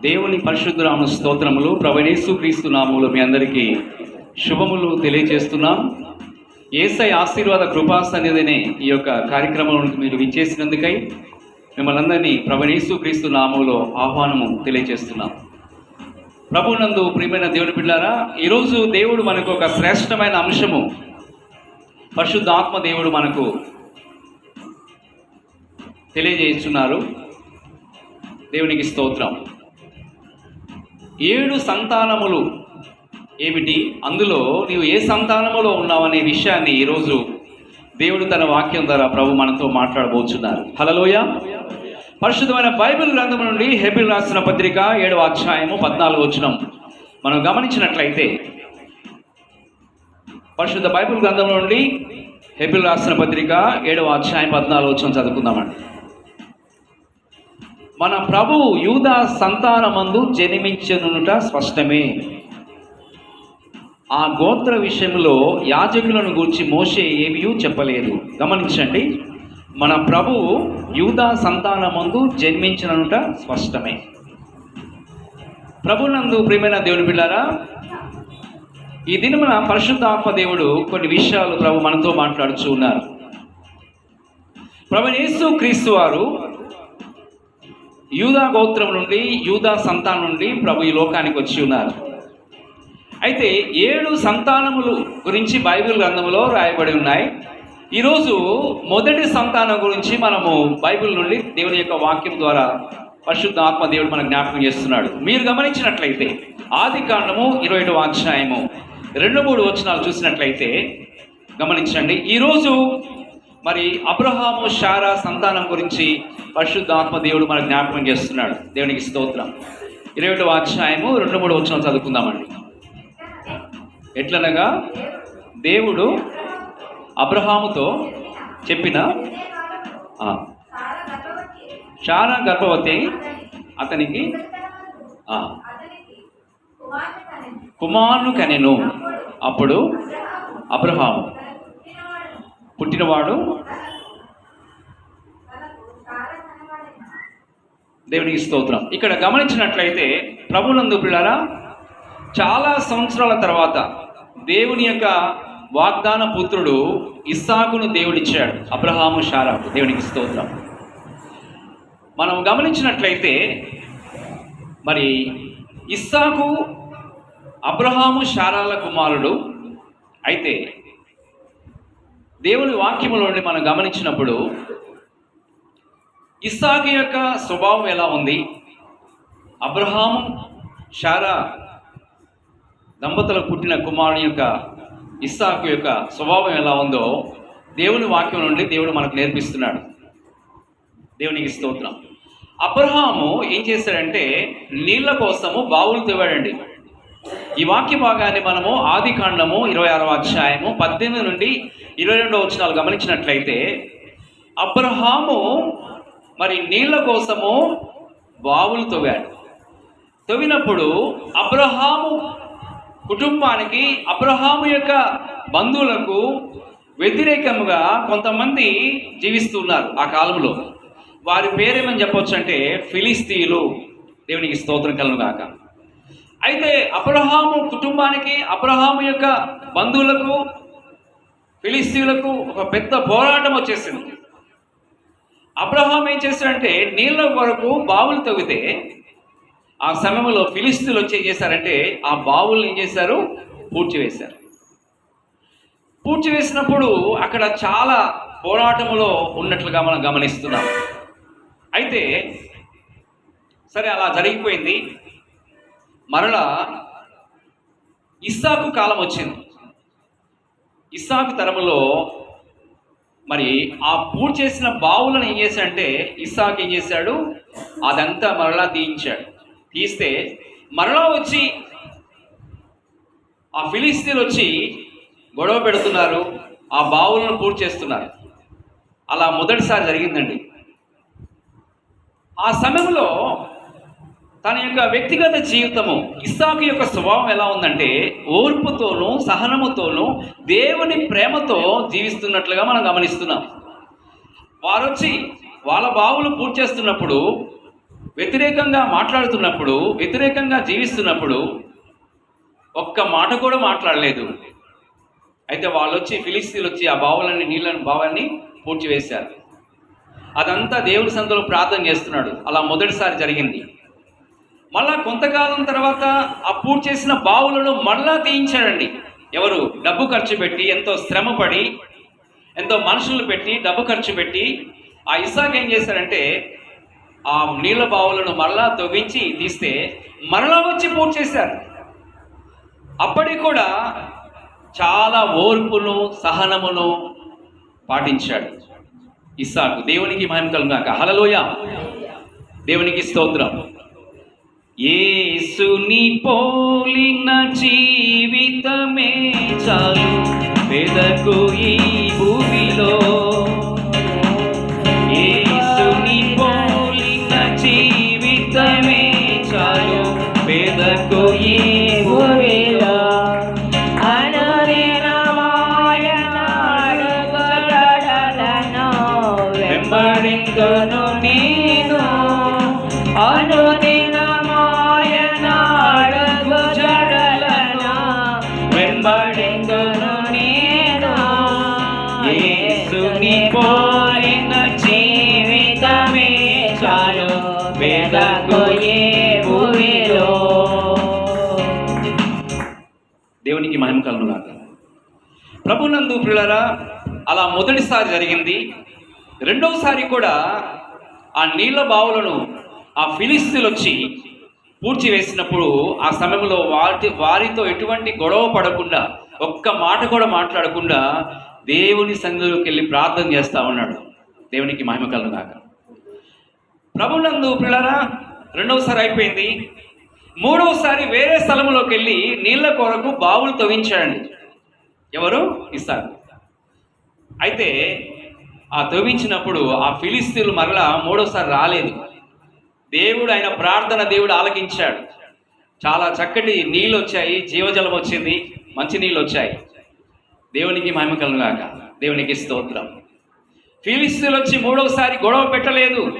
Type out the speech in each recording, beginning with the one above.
దేవుని పరిశుద్ధరామ స్తోత్రములు ప్రవణేశు క్రీస్తు నామములు మీ అందరికీ శుభములు తెలియజేస్తున్నాం. ఏసై ఆశీర్వాద కృపా సన్నిధిని ఈ యొక్క కార్యక్రమంలో మీరు విచ్చేసినందుకై మిమ్మల్ని అందరినీ ప్రవణేశు క్రీస్తు నామములో ఆహ్వానము తెలియజేస్తున్నాం. ప్రభునందు ప్రియమైన దేవుని బిడ్డారా ఈరోజు దేవుడు మనకు ఒక శ్రేష్టమైన అంశము. పరిశుద్ధ ఆత్మ దేవుడు మనకు తెలియజేస్తున్నారు. దేవునికి స్తోత్రం. ఏడు సంతానములు ఏమిటి? అందులో నీవు ఏ సంతానములో ఉన్నావనే విషయాన్ని ఈరోజు దేవుడు తన వాక్యం ద్వారా ప్రభు మనతో మాట్లాడబోతున్నారు హలలోయ పరిశుద్ధమైన బైబిల్ గ్రంథం నుండి హెబిల్ రాసిన పత్రిక ఏడవ అధ్యాయము పద్నాలుగు వచ్చినం మనం గమనించినట్లయితే పరిశుద్ధ బైబిల్ గ్రంథం నుండి హెబిల్ రాసిన పత్రిక ఏడవ అధ్యాయం పద్నాలుగు వచనం చదువుకుందామండి. మన ప్రభువు యూదా సంతానమందు జన్మించనుట స్పష్టమే. ఆ గోత్ర విషయంలో యాజకులను గూర్చి మోసే ఏమీ చెప్పలేదు. గమనించండి మన ప్రభువు యూదా సంతానమందు జన్మించనుట స్పష్టమే. ప్రభునందు ప్రియమైన దేవుని బిళ్ళారా ఈ దినమున పరిశుద్ధాత్మ దేవుడు కొన్ని విషయాలు ప్రభు మనతో మాట్లాడుచు ఉన్నారు. ప్రభు యేసు క్రీస్తు వారు యూదా గోత్రం నుండి యూదా సంతానం నుండి ప్రభు ఈ లోకానికి వచ్చి ఉన్నారు. అయితే ఏడు సంతానములు గురించి బైబిల్ గ్రంథంలో రాయబడి ఉన్నాయి. ఈరోజు మొదటి సంతానం గురించి మనము బైబిల్ నుండి దేవుని యొక్క వాక్యం ద్వారా పరిశుద్ధ ఆత్మ దేవుడు మనకు జ్ఞాపకం చేస్తున్నాడు. మీరు గమనించినట్లయితే ఆది కాండము ఇరవై ఏడు అధ్యాయము రెండు మూడు వచనాలు చూసినట్లయితే గమనించండి. ఈరోజు మరి అబ్రహాము షారా సంతానం గురించి పరిశుద్ధాత్మ దేవుడు మనకు జ్ఞాపకం చేస్తున్నాడు. దేవునికి స్తోత్రం. ఇరవై ఒకటో అధ్యాయము రెండు మూడు వచ్చిన చదువుకుందామండి. ఎట్లనగా దేవుడు అబ్రహాముతో చెప్పిన ఆ, షారా గర్భవతి అతనికి కుమారును కనెను అప్పుడు అబ్రహాము పుట్టినవాడు దేవునికి స్తోత్రం. ఇక్కడ గమనించినట్లయితే ప్రభునందు పిల్లరా చాలా సంవత్సరాల తర్వాత దేవుని యొక్క వాగ్దాన పుత్రుడు ఇస్సాకును దేవుడిచ్చాడు. అబ్రహాము షారాకు. దేవునికి స్తోత్రం. మనం గమనించినట్లయితే మరి ఇస్సాకు అబ్రహాము షారాల కుమారుడు అయితే దేవుని వాక్యములోని మనం గమనించినప్పుడు ఇస్సాకి యొక్క స్వభావం ఎలా ఉంది? అబ్రహాము షారా దంపతులకు పుట్టిన కుమారుని యొక్క ఇస్సాకు యొక్క స్వభావం ఎలా ఉందో దేవుని వాక్యం నుండి దేవుడు మనకు నేర్పిస్తున్నాడు. దేవునికి స్తోత్రం. అబ్రహాము ఏం చేశాడంటే నీళ్ళ కోసము బావులు తెవాడండి ఈ వాక్య భాగాన్ని మనము ఆది కాండము ఇరవై ఆరవ అధ్యాయము పద్దెనిమిది నుండి ఇరవై రెండవ వచ్చినాలు గమనించినట్లయితే అబ్రహాము మరి నీళ్ళ కోసము బావులు తవ్వాడు. తవ్వినప్పుడు అబ్రహాము కుటుంబానికి అబ్రహాము యొక్క బంధువులకు వ్యతిరేకముగా కొంతమంది జీవిస్తున్నారు ఆ కాలంలో. వారి పేరేమని చెప్పొచ్చు అంటే ఫిలిస్తీయులు దేవునికి స్తోత్రం కలను గాక. అయితే అబ్రహాము కుటుంబానికి అబ్రహాము యొక్క బంధువులకు ఫిలిస్తీన్లకు ఒక పెద్ద పోరాటం వచ్చేసింది. అబ్రహాం ఏం చేశాడంటే నీళ్ళ వరకు బావులు తవ్వితే ఆ సమయంలో ఫిలిస్తీన్లు వచ్చి ఏం చేశారంటే ఆ బావులు ఏం చేశారు? పూడ్చి వేశారు పూడ్చి వేసినప్పుడు అక్కడ చాలా పోరాటంలో ఉన్నట్లుగా మనం గమనిస్తున్నాం. అయితే సరే అలా జరిగిపోయింది. మరలా ఇస్సాకు కాలం వచ్చింది. ఇస్సాకు తరములో మరి ఆ పూర్తి చేసిన బావులను ఏం చేశాడంటే ఇస్సాకు ఏం చేశాడు? అదంతా మరలా తీయించాడు. తీస్తే మరలా వచ్చి ఆ ఫిలిస్తీన్లు వచ్చి గొడవ పెడుతున్నారు ఆ బావులను పూర్తి చేస్తున్నారు. అలా మొదటిసారి జరిగిందండి. ఆ సమయంలో తన యొక్క వ్యక్తిగత జీవితము ఇస్సాకు యొక్క స్వభావం ఎలా ఉందంటే ఓర్పుతోనూ సహనముతోనూ దేవుని ప్రేమతో జీవిస్తున్నట్లుగా మనం గమనిస్తున్నాం. వారు వచ్చి వాళ్ళ బావులు పూర్తి చేస్తున్నప్పుడు వ్యతిరేకంగా మాట్లాడుతున్నప్పుడు వ్యతిరేకంగా జీవిస్తున్నప్పుడు ఒక్క మాట కూడా మాట్లాడలేదు. అయితే వాళ్ళు వచ్చి ఫిలిస్తీన్లు వచ్చి ఆ బావులన్నీ నీళ్ళని బావాన్ని పూడ్చివేశారు. అదంతా దేవుడి సందులో ప్రార్థన చేస్తున్నాడు. అలా మొదటిసారి జరిగింది. మళ్ళా కొంతకాలం తర్వాత ఆ పూర్తి చేసిన బావులను మళ్ళా తీయించాడండి. ఎవరు? డబ్బు ఖర్చు పెట్టి ఎంతో శ్రమపడి ఎంతో మనుషులు పెట్టి డబ్బు ఖర్చు పెట్టి ఆ ఇసాక్ ఏం చేశాడంటే ఆ నీళ్ళ బావులను మరలా తవ్వించి తీస్తే మరలా వచ్చి పూర్తి చేశారు. అప్పటికి కూడా చాలా ఓర్పును సహనమును పాటించాడు ఇస్సాకు. దేవునికి మహిమ కలుగాక హలలోయ దేవునికి స్తోత్రం. ఏసుని పోలిన జీవితమే చాలు వెదకు ఈ భూమిలో. ఏసుని పోలిన జీవితమే చాలు వెదకు ఈ దేవునికి మహిమ కలుగునాక ప్రభునందు ప్రియులరా అలా మొదటిసారి జరిగింది. రెండవసారి కూడా ఆ నీళ్ళ బావులను ఆ ఫిలిస్తీన్లు వచ్చి పూడ్చి వేసినప్పుడు ఆ సమయంలో వారి వారితో ఎటువంటి గొడవ పడకుండా ఒక్క మాట కూడా మాట్లాడకుండా దేవుని సన్నిధిలోకి వెళ్ళి ప్రార్థన చేస్తా ఉన్నాడు. దేవునికి మహిమ కలుగునాక ప్రభునందు పిల్లరా రెండవసారి అయిపోయింది. మూడవసారి వేరే స్థలంలోకి వెళ్ళి నీళ్ళ కొరకు బావులు తవ్వించాడండి ఎవరు? ఇస్తారు అయితే ఆ తవ్వించినప్పుడు ఆ ఫిలిస్తీన్లు మరలా మూడోసారి రాలేదు. దేవుడు ఆయన ప్రార్థన దేవుడు ఆలకించాడు. చాలా చక్కటి నీళ్ళు వచ్చాయి జీవజలం వచ్చింది మంచి నీళ్ళు వచ్చాయి దేవునికి మహిమ కలుగాక దేవునికి స్తోత్రం. ఫిలిస్తీన్లు వచ్చి మూడవసారి గొడవ పెట్టలేదు.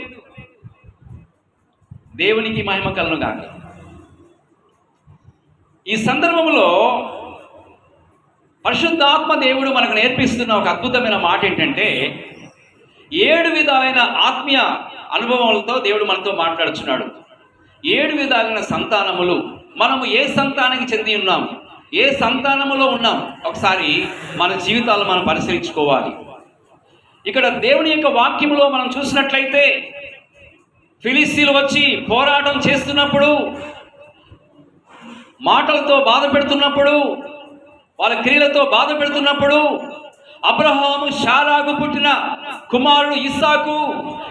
దేవునికి మహిమ కాక ఈ సందర్భంలో పరిశుద్ధాత్మ దేవుడు మనకు నేర్పిస్తున్న ఒక అద్భుతమైన మాట ఏంటంటే ఏడు విధాలైన ఆత్మీయ అనుభవములతో దేవుడు మనతో మాట్లాడుచున్నాడు. ఏడు విధాలైన సంతానములు. మనము ఏ సంతానానికి చెంది ఉన్నాం? ఏ సంతానములో ఉన్నాం? ఒకసారి మన జీవితాలు మనం పరిశీలించుకోవాలి. ఇక్కడ దేవుని యొక్క వాక్యములో మనం చూసినట్లయితే ఫిలిస్తీన్లు వచ్చి పోరాటం చేస్తున్నప్పుడు మాటలతో బాధ పెడుతున్నప్పుడు వాళ్ళ క్రియలతో బాధ పెడుతున్నప్పుడు అబ్రహాము షారాకు పుట్టిన కుమారుడు ఇస్సాకు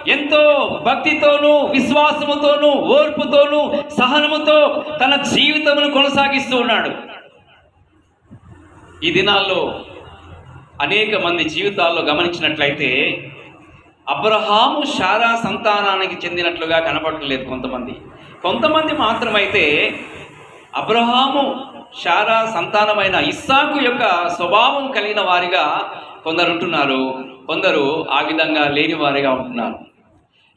ఎంతో భక్తితోనూ విశ్వాసముతోనూ ఓర్పుతోనూ సహనముతో తన జీవితమును కొనసాగిస్తూ ఉన్నాడు. ఈ దినాల్లో అనేక మంది జీవితాల్లో గమనించినట్లయితే అబ్రహాము షారా సంతానానికి చెందినట్లుగా కనపడలేదు కొంతమంది. కొంతమంది మాత్రమైతే అబ్రహాము షారా సంతానమైన ఇస్సాకు యొక్క స్వభావం కలిగిన వారిగా కొందరు ఉంటున్నారు. కొందరు ఆ విధంగా లేని వారిగా ఉంటున్నారు.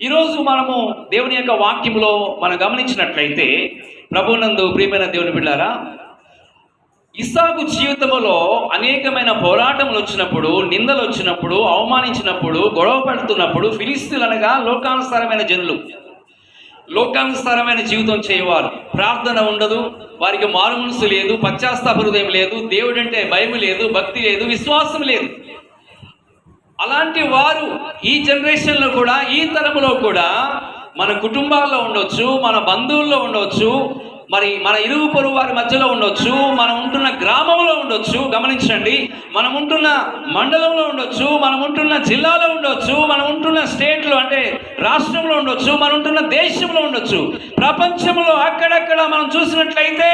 ఈరోజు మనము దేవుని యొక్క వాక్యంలో మనం గమనించినట్లయితే ప్రభునందు ప్రియమైన దేవుని బిడ్డారా ఇస్సాకు జీవితంలో అనేకమైన పోరాటములు వచ్చినప్పుడు నిందలు వచ్చినప్పుడు అవమానించినప్పుడు గొడవ పడుతున్నప్పుడు ఫిలిస్తీన్లు అనగా లోకానుసారమైన జనులు. లోకానుసారమైన జీవితం చేయవారు. ప్రార్థన ఉండదు వారికి మారుమనసు లేదు పశ్చాత్తాప హృదయం లేదు దేవుడంటే భయం లేదు భక్తి లేదు విశ్వాసం లేదు. అలాంటి వారు ఈ జనరేషన్లో కూడా ఈ తరములో కూడా మన కుటుంబాల్లో ఉండొచ్చు మన బంధువుల్లో ఉండొచ్చు మరి మన ఇరుగు పొరుగు వారి మధ్యలో ఉండొచ్చు మనం ఉంటున్న గ్రామంలో ఉండొచ్చు గమనించండి. మనం ఉంటున్న మండలంలో ఉండొచ్చు మనం ఉంటున్న జిల్లాలో ఉండొచ్చు మనం ఉంటున్న స్టేట్లో అంటే రాష్ట్రంలో ఉండొచ్చు మనం ఉంటున్న దేశంలో ఉండొచ్చు. ప్రపంచంలో అక్కడక్కడ మనం చూసినట్లయితే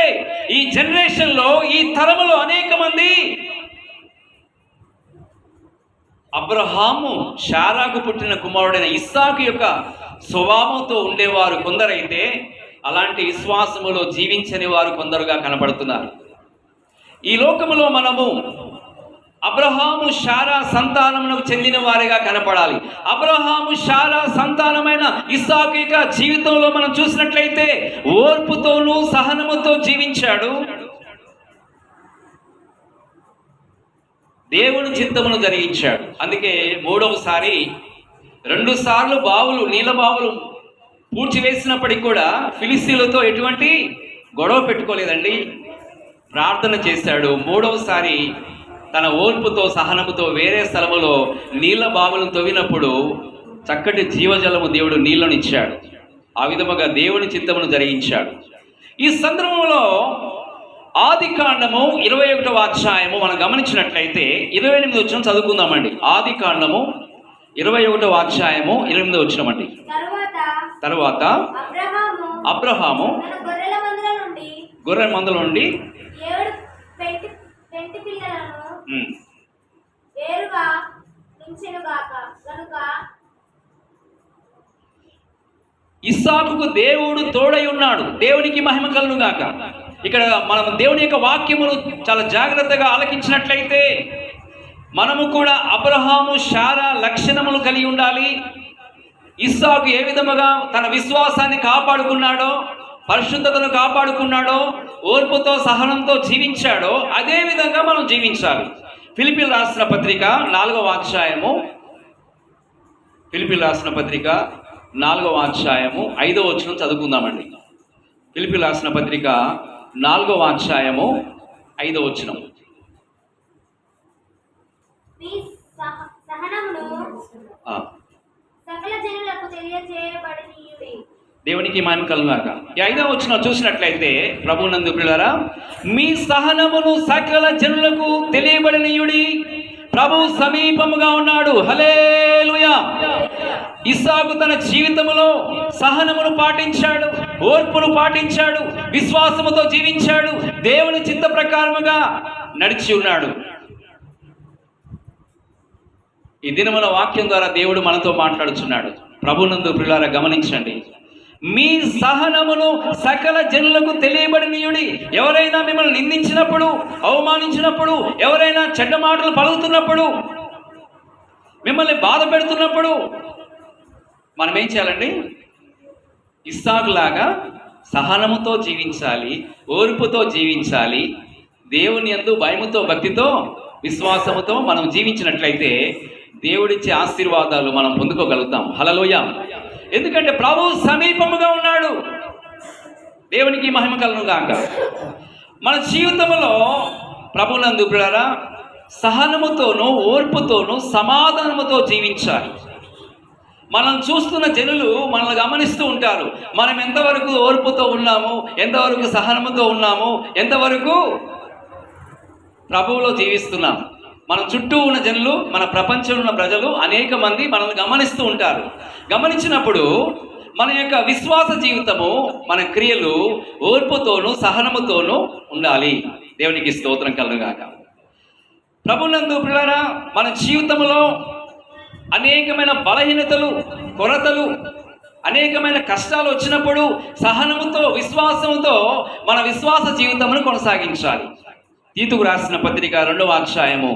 ఈ జనరేషన్లో ఈ తరములో అనేక మంది అబ్రహాము షారాకు పుట్టిన కుమారుడైన ఇస్సాకు యొక్క స్వభావంతో ఉండేవారు కొందరైతే అలాంటి విశ్వాసములో జీవించని వారు కొందరుగా కనబడుతున్నారు. ఈ లోకములో మనము అబ్రహాము షారా సంతానమునకు చెందిన వారిగా కనపడాలి. అబ్రహాము షారా సంతానమైన ఇస్సాకిక జీవితంలో మనం చూసినట్లయితే ఓర్పుతోనూ సహనముతో జీవించాడు. దేవుని చిత్తమును జరిగించాడు. అందుకే మూడవసారి రెండు సార్లు బావులు నీళ్ళ బావులు పూడ్చివేసినప్పటికి కూడా ఫిలిస్తీన్లతో ఎటువంటి గొడవ పెట్టుకోలేదండి. ప్రార్థన చేశాడు. మూడవసారి తన ఓర్పుతో సహనముతో వేరే స్థలములో నీళ్ళ బావులను తవ్వినప్పుడు చక్కటి జీవజలము దేవుడు నీళ్ళను ఇచ్చాడు. ఆ విధముగా దేవుని చిత్తమును జరిగించాడు. ఈ సందర్భంలో ఆది కాండము ఇరవై ఒకటవ అధ్యాయము మనం గమనించినట్లయితే ఇరవై ఎనిమిది వచ్చిన చదువుకుందామండి. ఆది కాండము ఇరవై ఒకటవ అధ్యాయము ఇరవై ఎనిమిది వచ్చినమండి తరువాత అబ్రహాము గొర్రె మందల నుండి ఇస్సాకుకు దేవుడు తోడై ఉన్నాడు. దేవునికి మహిమ కలును గాక. ఇక్కడ మనం దేవుని యొక్క వాక్యమును చాలా జాగ్రత్తగా ఆలకించినట్లయితే మనము కూడా అబ్రహాము శారా లక్షణములు కలిగి ఉండాలి. ఇస్సాకు ఏ విధముగా తన విశ్వాసాన్ని కాపాడుకున్నాడో పరిశుద్ధతను కాపాడుకున్నాడో ఓర్పుతో సహనంతో జీవించాడో అదే విధంగా మనం జీవించాలి. ఫిలిపిల్ రాసిన పత్రిక నాలుగవ అధ్యాయము. ఫిలిపిల్ రాసిన పత్రిక నాలుగవ అధ్యాయము ఐదవ వచనం చదువుకుందామండి. ఫిలిపిల్ రాసిన పత్రిక నాలుగవ అధ్యాయము ఐదవ వచనం. సహ- సహనమును ఆ, సకల జనులకు దేవునికి మాయం కలుగాక ఈ ఐదవ వచ్చిన చూసినట్లయితే ప్రభునందు పిల్లరా మీ సహనమును సకల జనులకు తెలియబడినయుడి ప్రభు సమీపముగా ఉన్నాడు. హలేలుయా ఇస్సాకు తన జీవితములో సహనమును పాటించాడు ఓర్పును పాటించాడు విశ్వాసముతో జీవించాడు దేవుని చిత్త ప్రకారముగా నడిచి ఉన్నాడు. ఈ దినముల వాక్యం ద్వారా దేవుడు మనతో మాట్లాడుచున్నాడు. ప్రభునందు ప్రిలారా గమనించండి. మీ సహనమును సకల జనులకు తెలియబడినయుడి ఎవరైనా మిమ్మల్ని నిందించినప్పుడు అవమానించినప్పుడు ఎవరైనా చెడ్డ మాటలు పలుకుతున్నప్పుడు మిమ్మల్ని బాధ పెడుతున్నప్పుడు మనం ఏం చేయాలండి? ఇస్సాకులాగా సహనముతో జీవించాలి ఓర్పుతో జీవించాలి దేవుని ఎందు భయముతో భక్తితో విశ్వాసముతో మనం జీవించినట్లయితే దేవుడిచ్చే ఆశీర్వాదాలు మనం పొందుకోగలుగుతాం. హలలోయ ఎందుకంటే ప్రభు సమీపముగా ఉన్నాడు. దేవునికి మహిమ కలను గాక. మన జీవితంలో ప్రభునందు పిల్లరా సహనముతోనూ ఓర్పుతోనూ సమాధానముతో జీవించాలి. మనం చూస్తున్న జనులు మనల్ని గమనిస్తూ ఉంటారు. మనం ఎంతవరకు ఓర్పుతో ఉన్నాము ఎంతవరకు సహనముతో ఉన్నాము ఎంతవరకు ప్రభువులో జీవిస్తున్నాం. మన చుట్టూ ఉన్న జనులు మన ప్రపంచంలో ఉన్న ప్రజలు అనేక మంది మనల్ని గమనిస్తూ ఉంటారు. గమనించినప్పుడు మన యొక్క విశ్వాస జీవితము మన క్రియలు ఓర్పుతోనూ సహనముతోనూ ఉండాలి. దేవునికి స్తోత్రం కలుగాక ప్రభునందు పిల్లరా మన జీవితంలో అనేకమైన బలహీనతలు కొరతలు అనేకమైన కష్టాలు వచ్చినప్పుడు సహనముతో విశ్వాసముతో మన విశ్వాస జీవితమును కొనసాగించాలి. తీతుకు రాసిన పత్రిక రెండవ అధ్యాయము.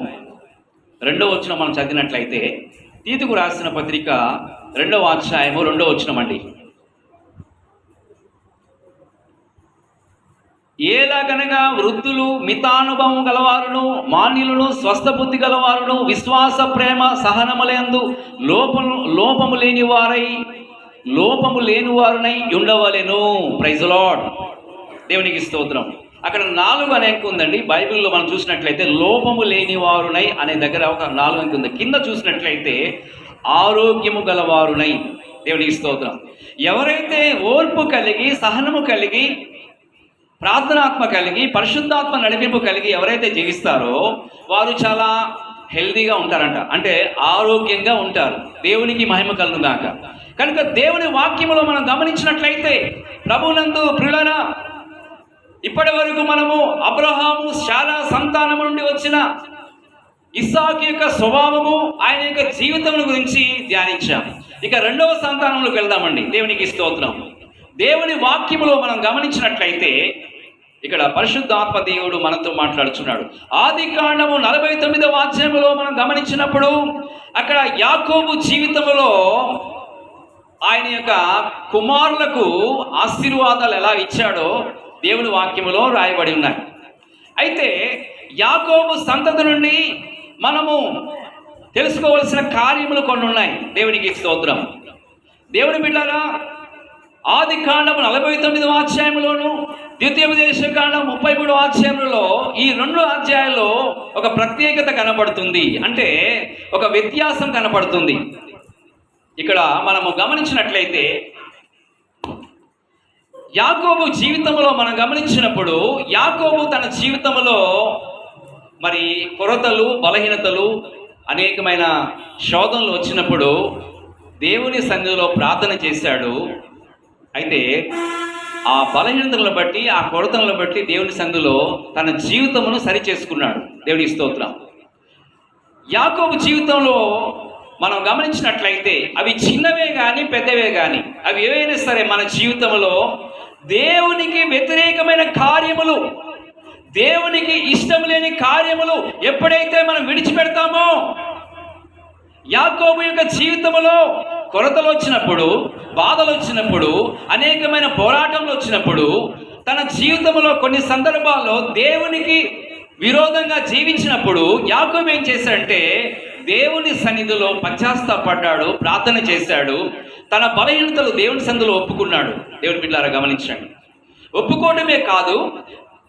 రెండవ వచ్చిన మనం చదివినట్లయితే తీతుకు రాసిన పత్రిక రెండవ అధ్యాయము రెండవ వచనమండి ఏలాగనగా వృద్ధులు మితానుభవం గలవారును మాన్యులను స్వస్థ బుద్ధి గలవారును విశ్వాస ప్రేమ సహనములందు లోపము లోపము లేని వారై లోపము లేని వారునై ఉండవలెను ప్రైజ్ లాడ్ దేవునికి స్తోత్రం. అక్కడ నాలుగు అనే ఉందండి. బైబిల్లో మనం చూసినట్లయితే లోపము లేని వారునై అనే దగ్గర ఒక నాలుగు అంకె ఉంది. కింద చూసినట్లయితే ఆరోగ్యము గలవారునై. దేవునికి స్తోత్రం. ఎవరైతే ఓర్పు కలిగి సహనము కలిగి ప్రార్థనాత్మ కలిగి పరిశుద్ధాత్మ నడిపింపు కలిగి ఎవరైతే జీవిస్తారో వారు చాలా హెల్దీగా ఉంటారంట. అంటే ఆరోగ్యంగా ఉంటారు. దేవునికి మహిమ కలను కనుక దేవుని వాక్యములో మనం గమనించినట్లయితే ప్రభునందు ప్రియులరా ఇప్పటి వరకు మనము అబ్రహాము శాలా సంతానము నుండి వచ్చిన ఇస్సాకు యొక్క స్వభావము ఆయన యొక్క జీవితం గురించి ధ్యానించాం. ఇక రెండవ సంతానంలోకి వెళ్దామండి. దేవునికి స్తోత్రం. దేవుని వాక్యములో మనం గమనించినట్లయితే ఇక్కడ పరిశుద్ధాత్మ దేవుడు మనతో మాట్లాడుచున్నాడు. ఆది కాండము నలభై తొమ్మిదవ అధ్యాయంలో మనం గమనించినప్పుడు అక్కడ యాకోబు జీవితంలో ఆయన యొక్క కుమారులకు ఆశీర్వాదాలు ఎలా ఇచ్చాడో దేవుని వాక్యములో రాయబడి ఉన్నాయి అయితే యాకోబు సంతతి నుండి మనము తెలుసుకోవలసిన కార్యములు కొన్ని ఉన్నాయి. దేవునికి స్తోత్రం. దేవుని బిడ్డారా ఆది కాండము నలభై తొమ్మిదవ అధ్యాయంలోను ద్వితీయోపదేశ కాండం ముప్పై మూడవ అధ్యాయంలో ఈ రెండు అధ్యాయాల్లో ఒక ప్రత్యేకత కనబడుతుంది. అంటే ఒక వ్యత్యాసం కనబడుతుంది. ఇక్కడ మనము గమనించినట్లయితే యాకోబు జీవితంలో మనం గమనించినప్పుడు యాకోబు తన జీవితంలో మరి కొరతలు బలహీనతలు అనేకమైన శోధనలు వచ్చినప్పుడు దేవుని సన్నిధిలో ప్రార్థన చేశాడు. అయితే ఆ బలహీనతలను బట్టి ఆ కొరతలను బట్టి దేవుని సన్నిధిలో తన జీవితమును సరి చేసుకున్నాడు దేవుని స్తోత్రం. యాకోబు జీవితంలో మనం గమనించినట్లయితే అవి చిన్నవే కానీ పెద్దవే కానీ అవి ఏవైనా సరే మన జీవితంలో దేవునికి వ్యతిరేకమైన కార్యములు దేవునికి ఇష్టం లేని కార్యములు ఎప్పుడైతే మనం విడిచిపెడతామో యాకోబు యొక్క జీవితంలో కొరతలు వచ్చినప్పుడు బాధలు వచ్చినప్పుడు అనేకమైన పోరాటంలు వచ్చినప్పుడు తన జీవితంలో కొన్ని సందర్భాల్లో దేవునికి విరోధంగా జీవించినప్పుడు యాకోబు ఏం చేశాడంటే దేవుని సన్నిధిలో పశ్చాత్తాపడ్డాడు ప్రార్థన చేశాడు తన బలహీనతలు దేవుని సందులో ఒప్పుకున్నాడు. దేవుని బిడ్డారా గమనించండి. ఒప్పుకోవడమే కాదు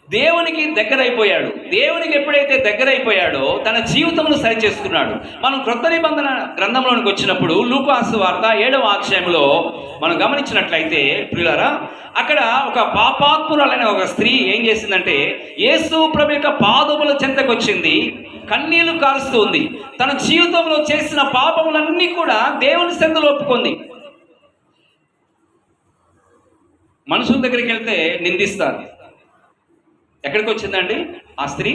దేవునికి దగ్గరైపోయాడు. దేవునికి ఎప్పుడైతే దగ్గరైపోయాడో తన జీవితమును సరి చేసుకున్నాడు మనం క్రొత్త నిబంధన గ్రంథంలోనికి వచ్చినప్పుడు లూకాసు వార్త ఏడవ అధ్యాయంలో మనం గమనించినట్లయితే ప్రియులారా అక్కడ ఒక పాపాత్మురాలైన ఒక స్త్రీ ఏం చేసిందంటే యేసు ప్రభు యొక్క పాదముల చెంతకు వచ్చింది కన్నీళ్ళు కారుస్తుంది తన జీవితంలో చేసిన పాపములన్నీ కూడా దేవుని సందులో ఒప్పుకుంది. మనుషుల దగ్గరికి వెళ్తే నిందిస్తారు ఎక్కడికి వచ్చిందండి ఆ స్త్రీ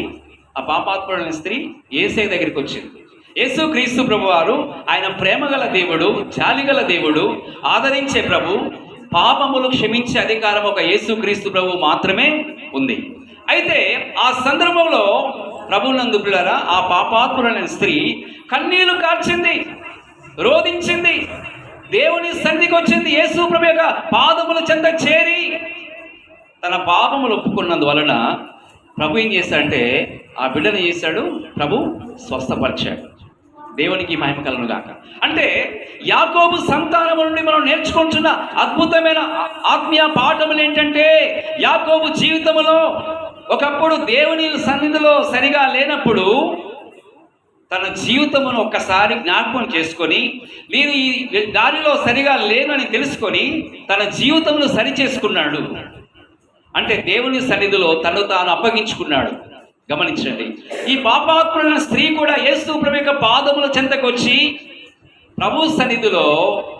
ఆ పాపాత్ముడైన స్త్రీ ఏసై దగ్గరికి వచ్చింది. యేసు క్రీస్తు ప్రభు వారు ఆయన ప్రేమగల దేవుడు జాలిగల దేవుడు ఆదరించే ప్రభు పాపములు క్షమించే అధికారం ఒక యేసు క్రీస్తు ప్రభు మాత్రమే ఉంది. అయితే ఆ సందర్భంలో ప్రభునందు పిల్లరా ఆ పాపాత్ముడైన స్త్రీ కన్నీళ్ళు కార్చింది రోధించింది దేవుని సన్నిధికి వచ్చింది యేసు ప్రభు యొక్క పాదముల చెంత చేరి తన పాపములు ఒప్పుకున్నందువలన ప్రభు ఏం చేశాడంటే ఆ బిడ్డను చేశాడు ప్రభు స్వస్థపరిచాడు. దేవునికి మహిమ కలను గాక. అంటే యాకోబు సంతానము నుండి మనం నేర్చుకుంటున్న అద్భుతమైన ఆత్మీయ పాఠములు ఏంటంటే యాకోబు జీవితంలో ఒకప్పుడు దేవుని సన్నిధిలో సరిగా లేనప్పుడు తన జీవితమును ఒక్కసారి జ్ఞాపకం చేసుకొని నేను ఈ దారిలో సరిగా లేనని తెలుసుకొని తన జీవితమును సరి చేసుకున్నాడు అంటే దేవుని సన్నిధిలో తను తాను అప్పగించుకున్నాడు. గమనించండి. ఈ పాపాత్ములైన స్త్రీ కూడా యేసు ప్రభు యొక్క పాదముల చెంతకొచ్చి ప్రభు సన్నిధిలో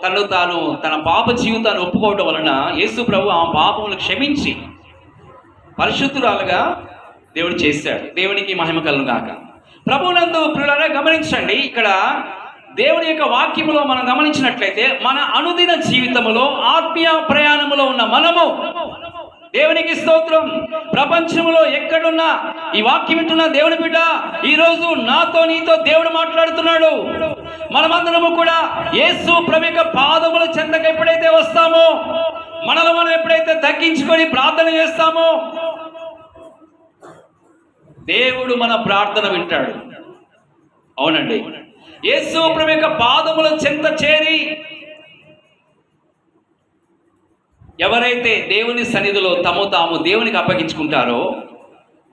తను తాను తన పాప జీవితాన్ని ఒప్పుకోవడం వలన యేసు ప్రభు ఆ పాపములు క్షమించి పరిశుద్ధురాలుగా దేవుడు చేశాడు. దేవునికి మహిమ కలను గాక. ప్రభునందు ప్రియులారా గమనించండి ఇక్కడ దేవుని యొక్క వాక్యములో మనం గమనించినట్లయితే మన అనుదిన జీవితములో ఆత్మీయ ప్రయాణములో ఉన్న మనము దేవునికి స్తోత్రం. ప్రపంచంలో ఎక్కడున్నా ఈ వాక్యం వింటున్న దేవుని బిడ్డ ఈ రోజు నాతో నీతో దేవుడు మాట్లాడుతున్నాడు. మనమందరము కూడా యేసు ప్రముఖ పాదముల చెందక ఎప్పుడైతే వస్తామో మనలో మనం ఎప్పుడైతే తగ్గించుకొని ప్రార్థన చేస్తామో దేవుడు మన ప్రార్థన వింటాడు. అవునండి. యేసు ప్రభు యొక్క పాదముల చెంత చేరి ఎవరైతే దేవుని సన్నిధిలో తమ తాము దేవునికి అప్పగించుకుంటారో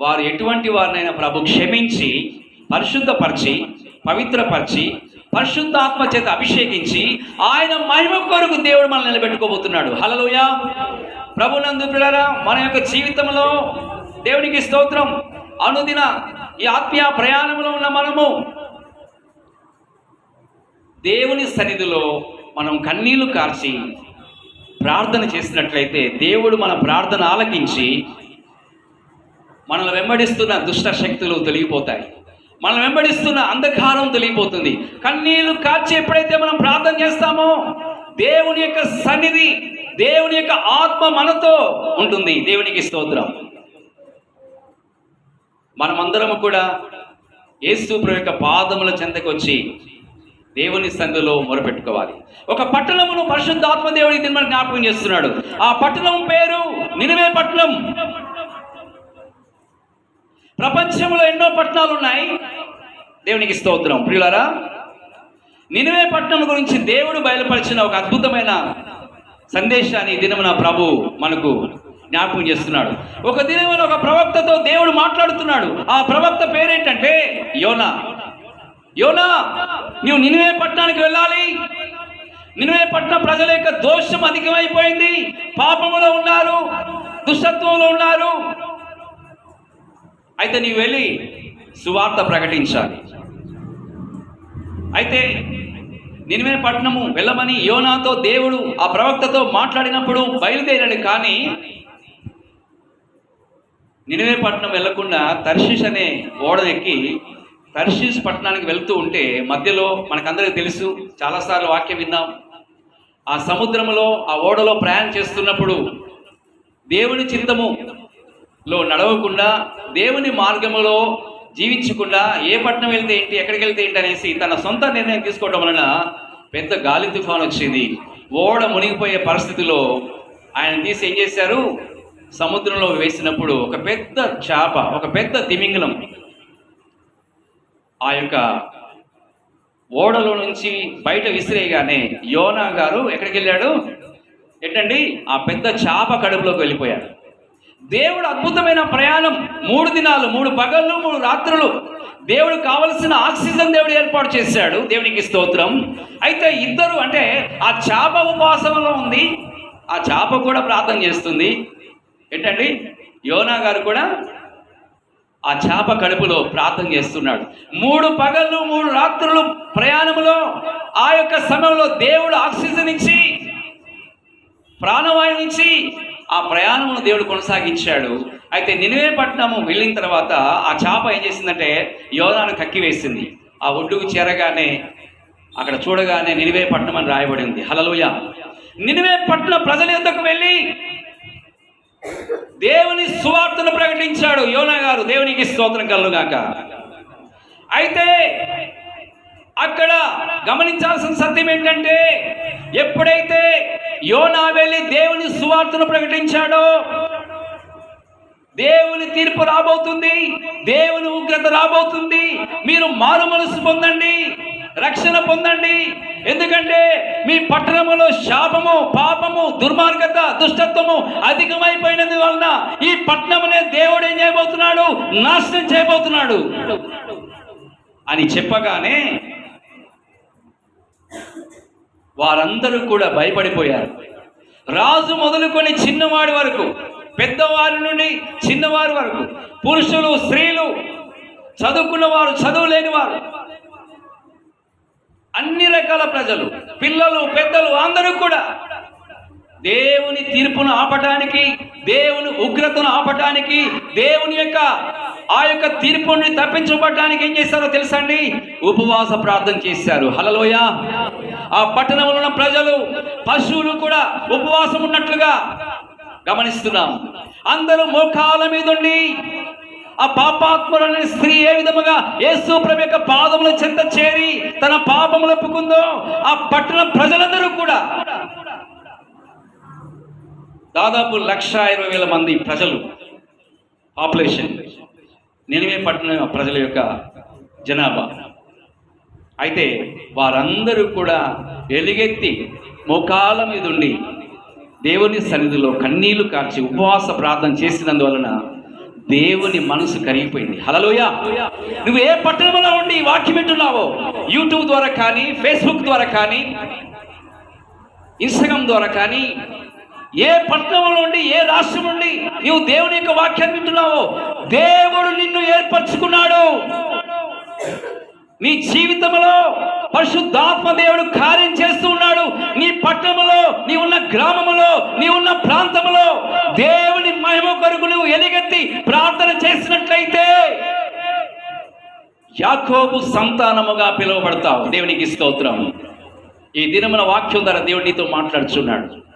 వారు ఎటువంటి వారినైనా ప్రభు క్షమించి పరిశుద్ధపరిచి పవిత్రపరిచి పరిశుద్ధాత్మ చేత అభిషేకించి ఆయన మహిమ కొరకు దేవుడు మనల్ని నిలబెట్టుకోబోతున్నాడు. హలలోయ ప్రభునందు పిల్లరా మన యొక్క జీవితంలో దేవునికి స్తోత్రం. అనుదిన ఈ ఆత్మీయ ప్రయాణంలో ఉన్న మనము దేవుని సన్నిధిలో మనం కన్నీళ్ళు కార్చి ప్రార్థన చేసినట్లయితే దేవుడు మన ప్రార్థన ఆలకించి మనల్ని వెంబడిస్తున్న దుష్ట శక్తులు తొలగిపోతాయి. మనం వెంబడిస్తున్న అంధకారం తొలగిపోతుంది. కన్నీళ్ళు కార్చి ఎప్పుడైతే మనం ప్రార్థన చేస్తామో దేవుని యొక్క సన్నిధి దేవుని యొక్క ఆత్మ మనతో ఉంటుంది. దేవునికి స్తోత్రం. మనమందరము కూడా యేసు యొక్క పాదముల చెంతకు వచ్చి దేవుని సందులో మొరపెట్టుకోవాలి. ఒక పట్టణమును పరిశుద్ధాత్మ దేవుడి దీన్ని మనకు జ్ఞాపకం చేస్తున్నాడు. ఆ పట్టణం పేరు నినివే పట్టణం. ప్రపంచంలో ఎన్నో పట్టణాలు ఉన్నాయి. దేవునికి స్తోత్రం. ప్రియులారా నినివే పట్టణం గురించి దేవుడు బయలుపరిచిన ఒక అద్భుతమైన సందేశాన్ని దినమున ప్రభు మనకు జ్ఞాపకం చేస్తున్నాడు. ఒక దినమున ఒక ప్రవక్తతో దేవుడు మాట్లాడుతున్నాడు. ఆ ప్రవక్త పేరేంటంటే యోనా. యోనా నీవు నినివే పట్టణానికి వెళ్ళాలి. నినివే పట్టణ ప్రజల యొక్క దోషం అధికమైపోయింది. పాపములో ఉన్నారు. దుష్టత్వంలో ఉన్నారు. అయితే నీవు వెళ్ళి సువార్త ప్రకటించాలి. అయితే నినివే పట్టణము వెళ్ళమని యోనాతో దేవుడు ఆ ప్రవక్తతో మాట్లాడినప్పుడు బయలుదేరాడు. కానీ నినివే పట్టణం వెళ్ళకుండా తర్షిష్ అనే ఓడనెక్కి తర్షిష్ పట్టణానికి వెళ్తూ ఉంటే మధ్యలో మనకందరికీ తెలుసు చాలాసార్లు వాక్యం విన్నాం. ఆ సముద్రంలో ఆ ఓడలో ప్రయాణం చేస్తున్నప్పుడు దేవుని చిత్తములో నడవకుండా దేవుని మార్గములో జీవించకుండా ఏ పట్టణం వెళ్తే ఏంటి ఎక్కడికి వెళ్తే ఏంటి అనేసి తన సొంత నిర్ణయం తీసుకోవడం వలన పెద్ద గాలి తుఫాన్ వచ్చింది. ఓడ మునిగిపోయే పరిస్థితిలో ఆయన తీసి ఏం చేశారు? సముద్రంలో వేసినప్పుడు ఒక పెద్ద చేప ఒక పెద్ద తిమింగలం ఆ యొక్క ఓడలో నుంచి బయట విసిరేయగానే యోనా గారు ఎక్కడికి వెళ్ళాడు? ఏంటండి? ఆ పెద్ద చేప కడుపులోకి వెళ్ళిపోయాడు దేవుడు అద్భుతమైన ప్రయాణం. మూడు దినాలు మూడు పగళ్ళు మూడు రాత్రులు. దేవుడు కావలసిన ఆక్సిజన్ దేవుడు ఏర్పాటు చేశాడు. దేవునికి స్తోత్రం. అయితే ఇద్దరు అంటే ఆ చాప ఉపవాసంలో ఉంది. ఆ చేప కూడా ప్రార్థన చేస్తుంది. ఏంటండి? యోనా గారు కూడా ఆ చేప కడుపులో ప్రార్థన చేస్తున్నాడు. మూడు పగళ్ళు మూడు రాత్రులు ప్రయాణములో ఆ యొక్క సమయంలో దేవుడు ఆక్సిజన్ ఇచ్చి ప్రాణవాయువు నుంచి ఆ ప్రయాణమును దేవుడు కొనసాగించాడు. అయితే నినివే పట్టణము వెళ్ళిన తర్వాత ఆ చేప ఏం చేసిందంటే యోనాను కక్కివేసింది. ఆ ఒడ్డుకు చేరగానే అక్కడ చూడగానే నినివే పట్టణం అని రాయబడి ఉంది హలలుయ నినివే పట్టణ ప్రజల యుద్ధకు వెళ్ళి దేవుని సువార్తను ప్రకటించాడు యోనా గారు. దేవునికి స్తోత్రం కలుగాక అయితే అక్కడ గమనించాల్సిన సత్యం ఏంటంటే ఎప్పుడైతే యోనా వెళ్ళి దేవుని సువార్తను ప్రకటించాడో దేవుని తీర్పు రాబోతుంది దేవుని ఉగ్రత రాబోతుంది మీరు మారు మనసు పొందండి. రక్షణ పొందండి. ఎందుకంటే మీ పట్టణములో శాపము పాపము దుర్మార్గత దుష్టత్వము అధికమైపోయినందు వలన ఈ పట్టణమునే దేవుడు ఏం చేయబోతున్నాడు? నాశనం చేయబోతున్నాడు. అని చెప్పగానే వారందరూ కూడా భయపడిపోయారు. రాజు మొదలుకొని చిన్నవాడి వరకు పెద్దవారి నుండి చిన్నవారి వరకు పురుషులు స్త్రీలు చదువుకున్నవారు చదువు లేనివారు అన్ని రకాల ప్రజలు పిల్లలు పెద్దలు అందరూ కూడా దేవుని తీర్పును ఆపటానికి దేవుని ఉగ్రతను ఆపటానికి దేవుని యొక్క ఆ యొక్క తీర్పుని తప్పించబడటానికి ఏం చేశారో తెలుసా అండి ఉపవాస ప్రార్థన చేశారు. హలలోయ ఆ పట్టణంలో ఉన్న ప్రజలు పశువులు కూడా ఉపవాసం ఉన్నట్లుగా గమనిస్తున్నాం. అందరూ మోకాల మీద ఉండి ఆ పాపాత్ములైన స్త్రీ ఏ విధముగా యేసు ప్రభు యొక్క పాదముల చెంత చేరి తన పాపములు ఒప్పుకుందో ఆ పట్టణ ప్రజలందరూ కూడా దాదాపు లక్ష ఇరవై వేల మంది ప్రజలు పాపులేషన్ నినివే పట్టణ ప్రజల యొక్క జనాభా. అయితే వారందరూ కూడా ఎలుగెత్తి మోకాల మీద ఉండి దేవుని సన్నిధిలో కన్నీళ్ళు కార్చి ఉపవాస ప్రార్థన చేసినందువలన దేవుని మనసు కరిగిపోయింది. హలలోయ నువ్వు ఏ పట్టణంలో ఉండి వాక్యం వింటున్నావో? యూట్యూబ్ ద్వారా కానీ ఫేస్బుక్ ద్వారా కానీ ఇన్స్టాగ్రామ్ ద్వారా కానీ ఏ పట్టణంలో ఉండి ఏ రాష్ట్రం నుండి నువ్వు దేవుని యొక్క వాక్యాన్ని వింటున్నావో? దేవుడు నిన్ను ఏర్పరచుకున్నాడు. నీ జీవితంలో పరిశుద్ధాత్మ దేవుడు కార్యం చేస్తూ ఉన్నాడు. నీ పట్టణములో నీ ఉన్న గ్రామములో నీ ఉన్న ప్రాంతములో దేవుని మహిమ కొరకు నువ్వు ఎలుగెత్తి ప్రార్థన చేసినట్లయితే యాకోబు సంతానముగా పిలువబడతావు. దేవునికి స్తోత్రం ఈ దినమున వాక్యం ద్వారా దేవుడు నీతో మాట్లాడుచున్నాడు.